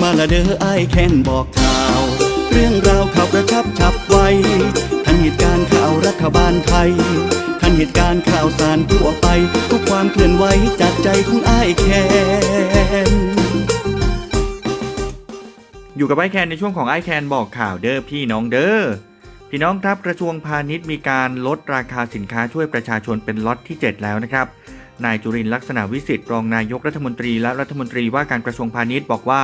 มาละเด้อไอายแค้นบอกข่าว เรื่องราวข่าวกระชับฉับไวทันเหตุการณ์ข่าวรัฐบาลไทย ทันเหตุการณ์ข่าวสารทั่วไป ทุกความเคลื่อนไหวจากใจของไอายแค้นอยู่กับไอแคนในช่วงของไอแคนบอกข่าวเด้อพี่น้องเด้อพี่น้องครับกระทรวงพาณิชย์มีการลดราคาสินค้าช่วยประชาชนเป็นล็อตที่ 7 แล้วนะครับ นายจุรินลักษณะวิสิทธิ์รองนายกรัฐมนตรีและรัฐมนตรีว่าการกระทรวงพาณิชย์บอกว่า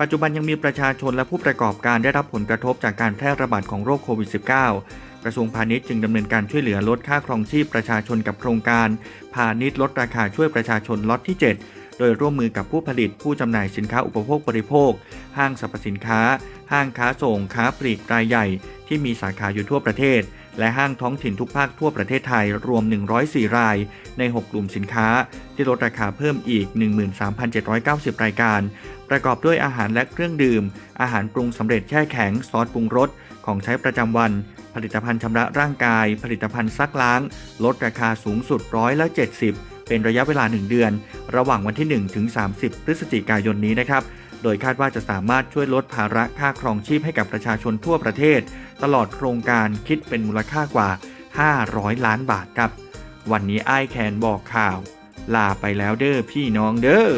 ปัจจุบันยังมีประชาชนและผู้ประกอบการได้รับผลกระทบจากการแพร่ระบาดของโรคโควิด -19 กระทรวงพาณิชย์จึงดำเนินการช่วยเหลือลดค่าครองชีพประชาชนกับโครงการ พาณิชย์ลดราคาช่วยประชาชนล็อตที่ 7 โดยร่วมมือกับผู้ผลิตผู้จำหน่ายสินค้าอุปโภคบริโภค ห้างสรรพสินค้า ห้างค้าส่งค้าปลีกรายใหญ่ ที่มีสาขาอยู่ทั่วประเทศ และห้างท้องถิ่นทุกภาคทั่วประเทศไทยรวม 104 ราย ใน 6 กลุ่มสินค้า ที่ลดราคาเพิ่มอีก 13,790 รายการ ประกอบด้วยอาหารและเครื่องดื่ม อาหารปรุงสำเร็จแช่แข็งซอสปรุงรสของใช้ประจำวันผลิตภัณฑ์ชำระร่างกาย ผลิตภัณฑ์ซักล้าง ลดราคาสูงสุดร้อยละ 70 เป็นระยะเวลา 1 เดือน ระหว่างวันที่ 1 ถึง 30 พฤศจิกายนนี้นะครับ โดยคาดว่าจะสามารถช่วยลดภาระค่าครองชีพให้กับประชาชนทั่วประเทศ ตลอดโครงการคิดเป็นมูลค่ากว่า 500 ล้านบาทครับ วันนี้ไอ้แคนบอกข่าว ลาไปแล้วเด้อพี่น้องเด้อ